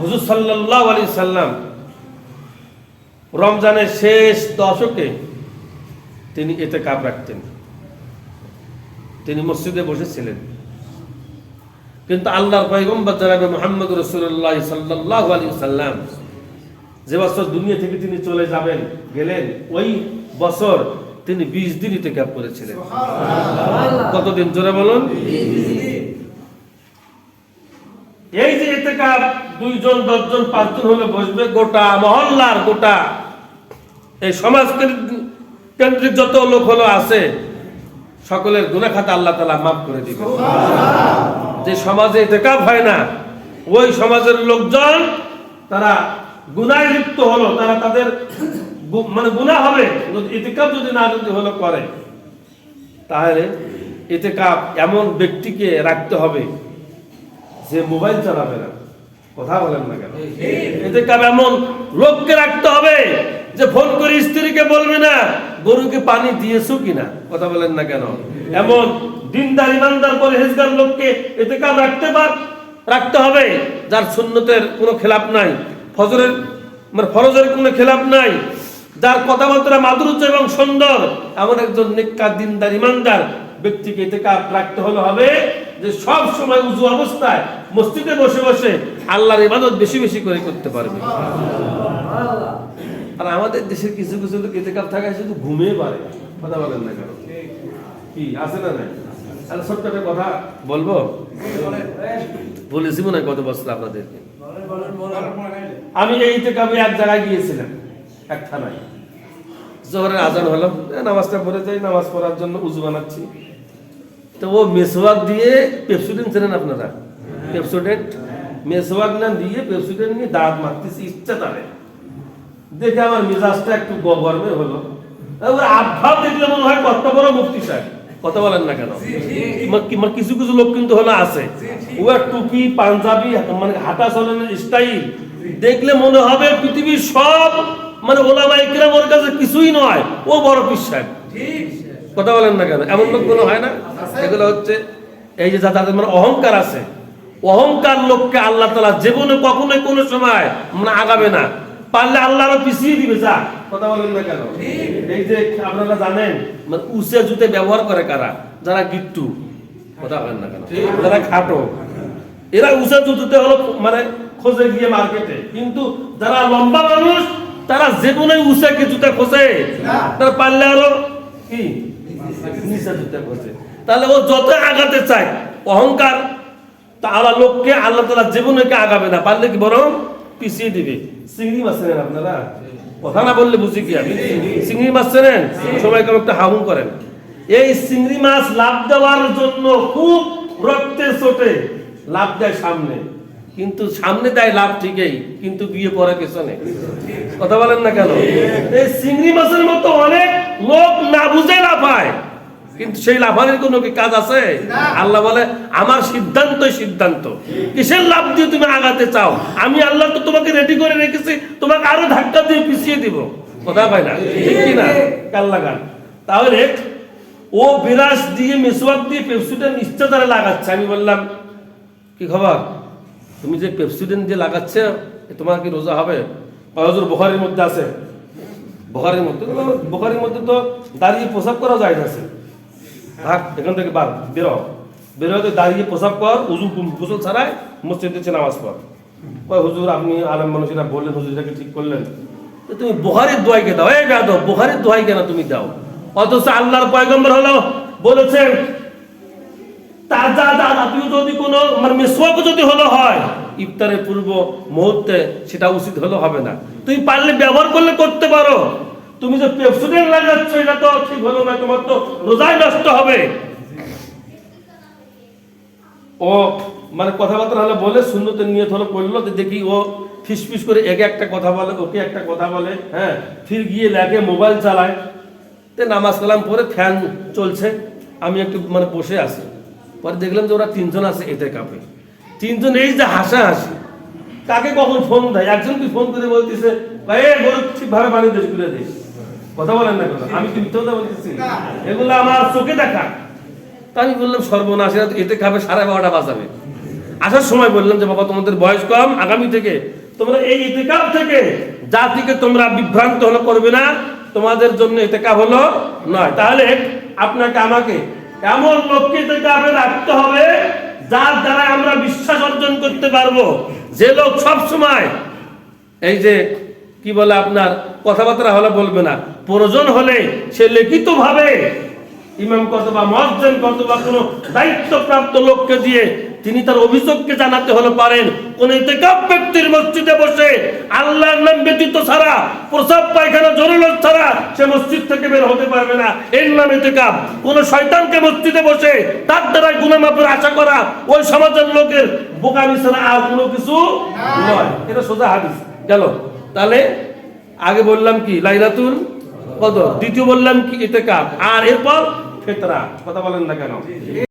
হুজুর সাল্লাহ আলী সাল্লাম রমজানের শেষ দশকে তিনি এতে কাপ রাখতেন। তিনি মসজিদে বসেছিলেন। কিন্তু আল্লাহর পয়গম্বর জানাবে মোহাম্মদ রসুল্লাহ সাল্লাহ আলী সাল্লাম যে বছর দুনিয়া থেকে তিনি চলে যাবেন গেলেন ওই বছর তিনি বিশ দিন ইতে কাপ করেছিলেন কতদিন? জোরে বলুন। এই যে এতেকার দুইজন দশজন পাঁচজন হলে বসবে গোটা মহল্লার গোটা। এই সমাজ কেন্দ্রিক- যত লোক হলো আছে সকলের গুণা খাতা আল্লাহ তালা মাফ করে দিবে। যে সমাজে এতেকাপ হয় না ওই সমাজের লোকজন তারা গুনায় লিপ্ত হলো তারা তাদের মানে গুনাহ হবে যদি এতেকাপ যদি না যদি হলো করে। তাহলে এতেকাপ এমন ব্যক্তিকে রাখতে হবে যে মোবাইল চালাবে না। কথা বলেন না কেন? এতে কাপ এমন লোককে রাখতে হবে যে ফোন করে স্ত্রীকে বলবে না গরুকে পানি দিয়েছ কিনা? কথা বলেন না কেন? এমন দিনদার ইমানদার পরহেজগার লোককে এতে কাপ রাখতে পার রাখতে হবে যার সুন্নতের কোনো খেলাপ নাই ফজরের মানে ফরজের কোনো খেলাপ নাই যার কথাবার্তা মাধুর্য এবং সুন্দর এমন একজন নিকা দিনদার ইমানদার ব্যক্তিকে এতে কাপ রাখতে হলে হবে যে সব সময় উজু অবস্থায় মসজিদে বসে বসে আল্লাহর ইবাদত বেশি বেশি করে করতে পারবে। আর আমাদের দেশের কিছু কিছু লোক এতে কাপ থাকায় শুধু ঘুমিয়ে পারে কথা বলেন না কেন? কি আছে না নাই? আর ছোট্ট একটা কথা বলব? বলেছি মনে হয় গত বছর আপনাদেরকে। আমি এই থেকে আমি এক জায়গায় গিয়েছিলাম এক থানায়। জোহরের আজান হলো নামাজটা পড়ে যাই নামাজ পড়ার জন্য উজু বানাচ্ছি। তো ও মেসোয়াক দিয়ে পেপসুডেন্ট ছিলেন আপনারা। পেপসুডেন্ট মেসোয়াক না দিয়ে পেপসুডেন্ট নিয়ে দাঁত মারতেছি, ইচ্ছা তারে। দেখে আমার মেজাজটা একটু গ- গরমে হলো আভাব দেখলে মনে হয় কত বড় মুক্তি সাহেব। কথা বলেন না কেন? কিছু কিছু লোক কিন্তু হলো আছে। টুপি, পাঞ্জাবি মানে হাঁটা চলনের স্টাইল। দেখলে মনে হবে পৃথিবীর সব মানে কিরাম ওর কাছে কিছুই নয়। ও বড় সাহেব। কথা বলেন না কেন? এমন লোক কোনো হয় না? এগুলো হচ্ছে, এই যে যাদের মানে অহংকার আছে অহংকার লোককে আল্লাহ তালা জীবনে কখনোই কোনো সময় মানে আগাবে না। পারলে আল্লাহ আরও পিছিয়ে দিবে যা। কথা বলেন না কেন? এই যে আপনারা জানেন মানে উঁচে জুতে ব্যবহার করে কারা? যারা গিট্টু। কথা বলেন না কেন? যারা খাটো। এরা উঁচা জুতোতে হলো মানে খোঁজে গিয়ে মার্কেটে। কিন্তু যারা লম্বা মানুষ তারা যে কোনো জীবনে উঁচাকে জুতা খোঁজে? তারা পারলে আরও কি? নিচে জুতা খোঁজে। তাহলে ও যত আগাতে চায় অহংকার তাহলে লোককে আল্লাহ তালা জীবনকে আগাবে না। পারলে কি বরং পিছিয়ে দিবে? চিংড়ি মাছ চেনেন আপনারা? কথা না বললে বুঝি কি আমি? চিংড়ি মাছ চেনেন? সবাই কেমন একটা হামুম করেন। এই চিংড়ি মাছ লাভ দেওয়ার জন্য খুব রক্তের চোটে লাভ দেয় সামনে। কিন্তু সামনে দেয় লাভ ঠিকই কিন্তু বিয়ে পরে পেছনে। কথা বলেন না কেন? এই চিংড়ি মাছের মতো অনেক লোক না বুঝে লাফায় কিন্তু সেই লাফানোর কোনো কি কাজ আছে? আল্লাহ বলে আমার সিদ্ধান্তই সিদ্ধান্ত। কিসের লাভ দিয়ে তুমি আগাতে চাও? আমি আল্লাহ তো তোমাকে রেডি করে রেখেছি তোমাকে আরও ধাক্কা দিয়ে পিছিয়ে দিব। কথা পাই না? ঠিক কি না? কাল লাগান। তাহলে ও বিরাস দিয়ে মেসোয়াক দিয়ে পেপসুটা নিশ্চয় তারা লাগাচ্ছে। আমি বললাম কি খবর? তুমি যে পেপসুডেন্ট দিয়ে লাগাচ্ছে তোমার কি রোজা হবে? হজুর বোখারির মধ্যে আছে। বোখারির মধ্যে বোখারির মধ্যে তো দাঁড়িয়ে প্রসাব করা যায় আছে। থাক এখান থেকে বার, বেরো। বেরোতে দাঁড়িয়ে প্রসাব কর, উজু গোসল ছাড়াই মসজিদে এসে নামাজ পড়। হুজুর, আপনি আলম মানুষেরা বললেন, হুজুর এটাকে ঠিক করলেন? তো তুমি বুহারির দোয়াইকে দাও? এই বেদ বুহারির দোয়াই কেন তুমি দাও? অথচ আল্লাহর পয়গম্বর হলো, বলেছেন তাজা দাদা তুই যদি কোনো মানে মেসোয়াক যদি হলো হয়, ইফতারের পূর্ব মুহূর্তে সেটা উচিত হলো হবে না। তুমি পারলে ব্যবহার করলে করতে পারো। তুমি যে পেপসুডেন্ট লাগাচ্ছ, এটা তো ঠিক হলো না, তোমার তো রোজাই নষ্ট হবে। ও মানে কথাবার্তা হলো বলে শূন্যতে নিয়ত হলো করল দেখি ও ফিস ফিস করে একে একটা কথা বলে, ওকে একটা কথা বলে হ্যাঁ ফির গিয়ে লাগে মোবাইল চালায়। তে নামাজ কালাম পরে ফ্যান চলছে, আমি একটু মানে বসে আছি। পরে দেখলাম যে ওরা তিনজন আছে এতে কাপে। তিনজন এই যে হাসা হাসি কাকে কখন ফোন দেয়? একজন কি ফোন করে বলতেছে, ভাই গরু ঠিকভাবে পানি দেশ করে দিস কথা বলেন না আমি কি মিথ্যা কথা বলতেছি? এগুলো আমার চোখে দেখা। তা আমি বললাম সর্বনাশ এতে খাবে সাড়ে বারোটা বাজাবে। আসার সময় বললাম যে বাবা তোমাদের বয়স কম আগামী থেকে তোমরা এই ইতিকাপ থেকে জাতিকে তোমরা বিভ্রান্ত হলো করবে না তোমাদের জন্য ইতিকাপ হলো নয়। তাহলে আপনাকে আমাকে এমন লোককে ইতিকাপে রাখতে হবে যার দ্বারা আমরা বিশ্বাস অর্জন করতে পারব। যে লোক সব সময় এই যে কি বলে আপনার? কথাবার্তা হলে বলবে না। প্রয়োজন হলে সে লিখিত ভাবে ইমাম কতবা মহাজন কতবা কোনো দায়িত্বপ্রাপ্ত লোককে দিয়ে তিনি তার অভিযোগকে জানাতে হলে পারেন। কোন ব্যক্তির মসজিদে বসে আল্লাহর নাম ব্যতীত ছাড়া প্রসাব পায়খানা জরুরত ছাড়া সে মসজিদ থেকে বের হতে পারবে না। এর নাম ইতেকাপ কোন শয়তানকে মসজিদে বসে তার দ্বারা গুণামাপের আশা করা ওই সমাজের লোকের বোকামি ছাড়া আর কোনো কিছু নয়। এটা সোজা হাদিস। গেল। তাহলে আগে বললাম কি? লাইলাতুল কদর। দ্বিতীয় বললাম কি? এতে কাপ আর এরপর ফেতরা। কথা বলেন না কেন?